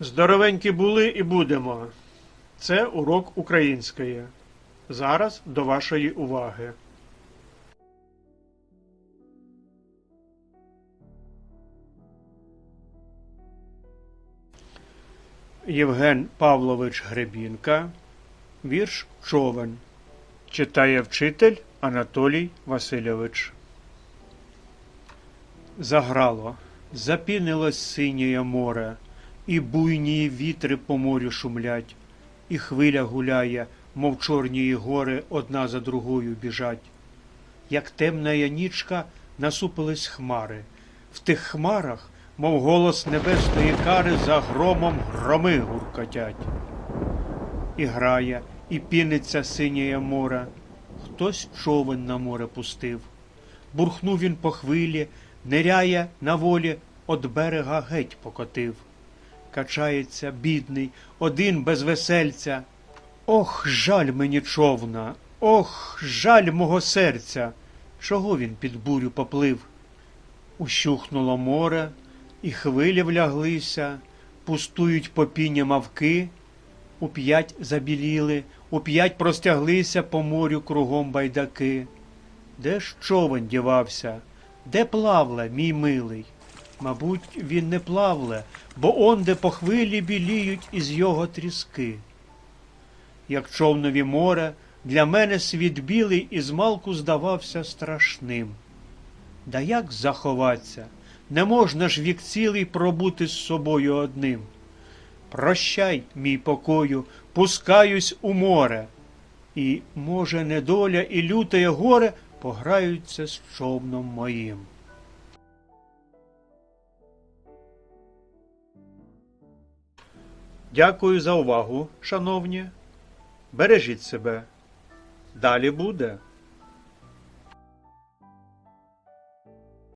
Здоровенькі були і будемо. Це урок української. Зараз до вашої уваги. Євген Павлович Гребінка. Вірш Човен. Читає вчитель Анатолій Васильович. Заграло, запінилось синє море, і буйні вітри по морю шумлять, і хвиля гуляє, мов чорні гори одна за другою біжать. Як темна нічка, насупились хмари. В тих хмарах, мов голос небесної кари, за громом громи гуркотять. І грає, і піниться синє море. Хтось човен на море пустив. Бурхнув він по хвилі, ниряє на волі, от берега геть покотив. Качається, бідний, один без весельця. Ох, жаль мені човна, ох, жаль мого серця. Чого він під бурю поплив? Ущухнуло море, і хвилі вляглися, пустують попіння мавки, уп'ять забіліли, уп'ять простяглися по морю кругом байдаки. Де ж човен дівався? Де плавле, мій милий? Мабуть, він не плавле, бо онде по хвилі біліють із його тріски. Як човнові море, для мене світ білий і змалку здавався страшним. Да як заховаться? Не можна ж вік цілий пробути з собою одним. Прощай, мій покою, пускаюсь у море. І, може, недоля і люте горе пограються з човном моїм. Дякую за увагу, шановні. Бережіть себе. Далі буде.